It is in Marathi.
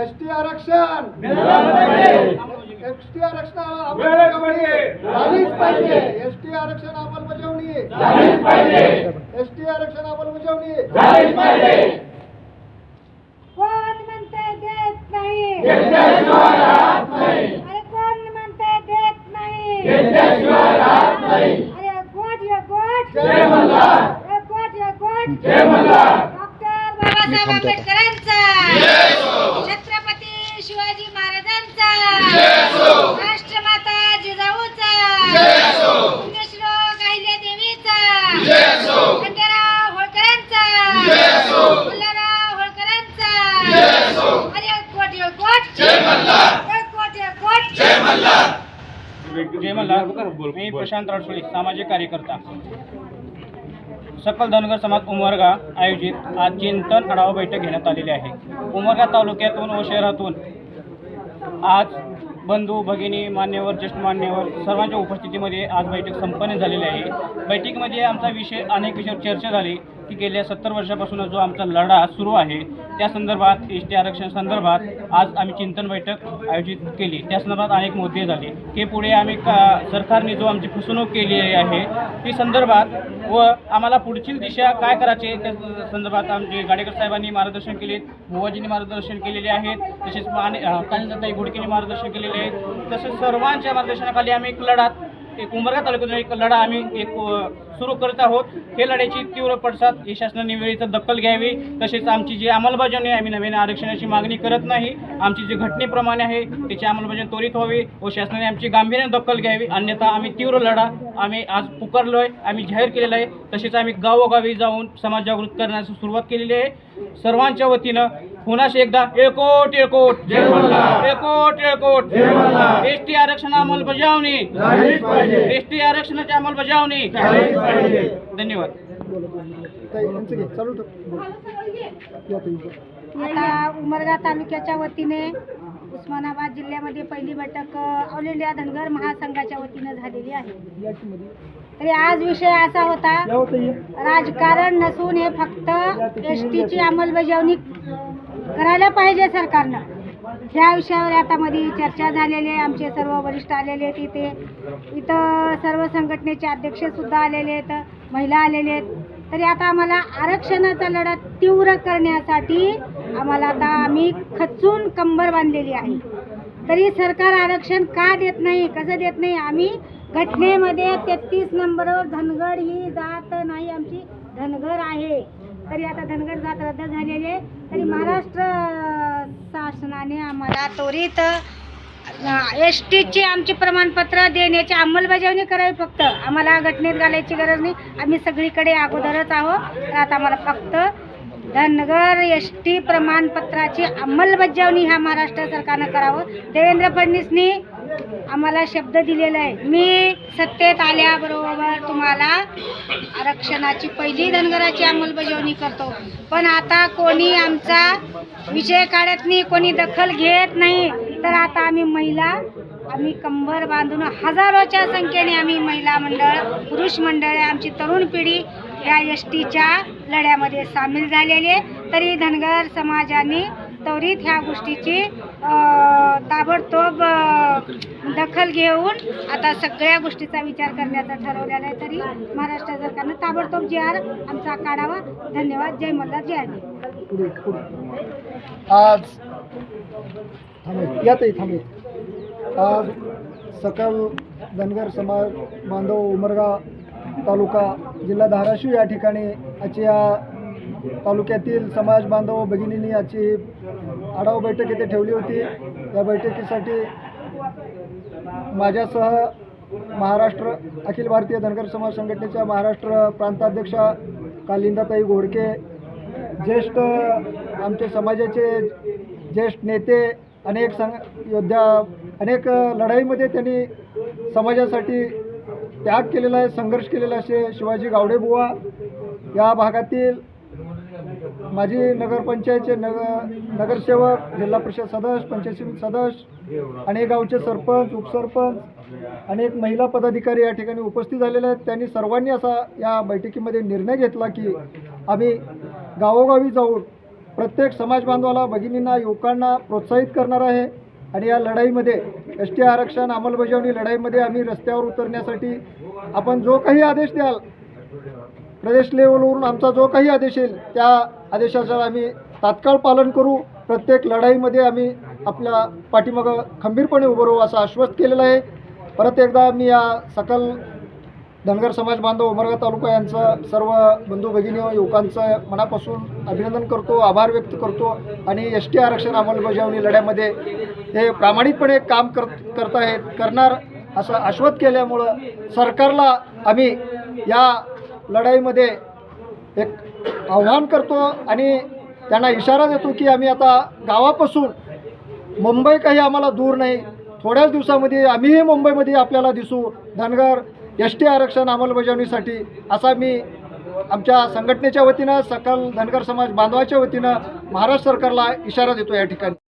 एसटी आरक्षण. एसटी आरक्षण अंमलबजावणी झालीच पाहिजे. एसटी आरक्षण अंमलबजावणी. एसटी आरक्षण अंमलबजावणी. कोण म्हणते देत नाही. मी प्रशांत राठोडे सामाजिक कार्यकर्ता. सकल धनगर समाज उमरगा आयोजित आज चिंतन आढावा बैठक घेण्यात आलेली आहे. उमरगा तालुक्यातून व शहरातून आज बंधू भगिनी मान्यवर ज्येष्ठ मान्यवर सर्वांच्या उपस्थितीमध्ये आज बैठक संपन्न झालेली आहे. बैठकीमध्ये आमचा विषय अनेक विषयावर चर्चा झाली. की गेल्या सत्तर वर्षापासून जो आमचा लढा सुरू आहे त्या संदर्भात एस टी आरक्षण संदर्भात आज आम्ही चिंतन बैठक आयोजित केली. त्या संदर्भात अनेक मुद्दे झाले. हे पुढे आम्ही का सरकारने जो आमची फसवणूक केली आहे ती संदर्भात व आम्हाला पुढची दिशा काय करायचे त्या संदर्भात आमचे गाडेकर साहेबांनी मार्गदर्शन केले बुवाजींनी मार्गदर्शन केलेले आहेत तसेच कांताई गुडकेने मार्गदर्शन केलेले आहेत तसेच सर्वांच्या मार्गदर्शनाखाली आम्ही एक लढा एक उमरगा तालुक्यातून एक लढा आम्ही एक सुरू करत आहोत. हे लढ्याची तीव्र पडसाद ही शासनाने वेळेचं दखल घ्यावी. तसेच आमची जी अंमलबजावणी आहे आम्ही नवीन आरक्षणाची मागणी करत नाही. आमची जी घटनेप्रमाणे आहे त्याची अंमलबजावणी त्वरित व्हावी. व शासनाने आमची गांभीर्याने दखल घ्यावी. अन्यथा आम्ही तीव्र लढा आम्ही आज पुकारलो आहे आम्ही जाहीर केलेला आहे. तसेच आम्ही गावोगावी जाऊन समाज जागृत करण्यास सुरुवात केलेली आहे. सर्वांच्या वतीनं पुन्हा एकदा एकोट एकोट एकोट एकोट एस टी आरक्षण अंमलबजावणी. एस टी आरक्षणाची अंमलबजावणी. धन्यवाद. आता उमरगा तालुक्याच्या वतीने उस्मानाबाद जिल्ह्यामध्ये पहिली बैठक इंडिया धनगर महासंघाच्या वतीनं झालेली आहे. तरी आज विषय असा होता. राजकारण नसून हे फक्त एस टीची अंमलबजावणी करायला पाहिजे सरकारनं. ह्या विषयावर आता मध्ये चर्चा झालेली आहे आमचे सर्व वरिष्ठ आलेले आहेत इथे. इथं सर्व संघटनेचे अध्यक्ष सुद्धा आलेले आहेत महिला आलेले आहेत. तरी आता आम्हाला आरक्षणाचा लढा तीव्र करण्यासाठी आम्हाला आता आम्ही खचून कंबर बांधलेली आहे. तरी सरकार आरक्षण का देत नाही कसं देत नाही आम्ही घटनेमध्ये तेहतीस नंबरवर धनगड ही जात नाही आमची धनगर आहे. तरी आता धनगर जात रद्द झालेली आहे. तरी महाराष्ट्र शासनाने आम्हाला त्वरित एस टीची आमची प्रमाणपत्र देण्याची अंमलबजावणी करावी फक्त. आम्हाला घटनेत घालायची गरज नाही. आम्ही सगळीकडे अगोदरच आहोत. तर आता आम्हाला फक्त धनगर एस टी प्रमाणपत्राची अंमलबजावणी ह्या महाराष्ट्र सरकारनं करावं. देवेंद्र फडणवीसनी आम्हाला शब्द दिलेला आहे. मी सत्तेत आल्याबरोबर तुम्हाला आरक्षणाची पहिली धनगराची अंमलबजावणी करतो. पण आता कोणी आमचा विजय काढत नाही कोणी दखल घेत नाही तर आता आम्ही महिला आम्ही कंबर बांधून हजारोच्या संख्येने आम्ही महिला मंडळ पुरुष मंडळ आमची तरुण पिढी या एस टीच्या लढ्यामध्ये सामील झालेली आहे. तरी धनगर समाजाने त्वरित ह्या गोष्टीची ताबडतोब दखल घेऊन आता सगळ्या गोष्टीचा विचार करण्याचा ठरवलेला आहे तरी महाराष्ट्र सरकारनं ताबडतोब जे आर आमचा काढावा. धन्यवाद. जय मल्हार. जय आज थांबे या आज सकल धनगर समाज बांधव उमरगा तालुका जिल्हा धाराशिव या ठिकाणी आजच्या तालुक्यातील समाज बांधव भगिनींनी याची आढावा बैठक येथे ठेवली होती. या बैठकीसाठी माझ्यासह महाराष्ट्र अखिल भारतीय धनगर समाज संघटनेच्या महाराष्ट्र प्रांताध्यक्षा कालिंदाताई घोडके ज्येष्ठ आमचे समाजाचे ज्येष्ठ नेते अनेक संघ योद्धा अनेक लढाईमध्ये त्यांनी समाजासाठी त्याग केलेला आहे संघर्ष केलेला असे शिवाजी गावडेबुवा या भागातील माजी नगरपंचायतचे नग नगरसेवक जिल्हा परिषद सदस्य पंचायत समिती सदस्य अनेक गावचे सरपंच उपसरपंच अनेक महिला पदाधिकारी या ठिकाणी उपस्थित झालेले आहेत. त्यांनी सर्वांनी असा या बैठकीमध्ये निर्णय घेतला की आम्ही गावोगावी जाऊन प्रत्येक समाज बांधवाला भगिनींना युवकांना प्रोत्साहित करणार आहे आणि या लढाईमध्ये एस टी आरक्षण अंमलबजावणी लढाईमध्ये आम्ही रस्त्यावर उतरण्यासाठी आपण जो काही आदेश द्याल प्रदेश लेवलवरून आमचा जो काही आदेश येईल त्या आदेशाचं आम्ही तात्काळ पालन करू. प्रत्येक लढाईमध्ये आम्ही आपल्या पाठीमागं खंबीरपणे उभं राहू असं आश्वस्त केलेलं आहे. परत एकदा मी या सकल धनगर समाज बांधव उमरगा तालुका यांचं सर्व बंधू भगिनी व युवकांचं मनापासून अभिनंदन करतो आभार व्यक्त करतो आणि एस टी आरक्षण अंमलबजावणी लढ्यामध्ये हे प्रामाणिकपणे काम कर करत आहेत करणार असं आश्वस्त केल्यामुळं सरकारला आम्ही या लढाईमध्ये एक आव्हान करतो आणि त्यांना इशारा देतो की आम्ही आता गावापासून मुंबई काही आम्हाला दूर नाही. थोड्याच दिवसामध्ये आम्हीही मुंबईमध्ये आपल्याला दिसू. धनगर एस टी आरक्षण अंमलबजावणीसाठी असा मी आमच्या संघटनेच्या वतीनं सकल धनगर समाज बांधवाच्या वतीनं महाराष्ट्र सरकारला इशारा देतो या ठिकाणी.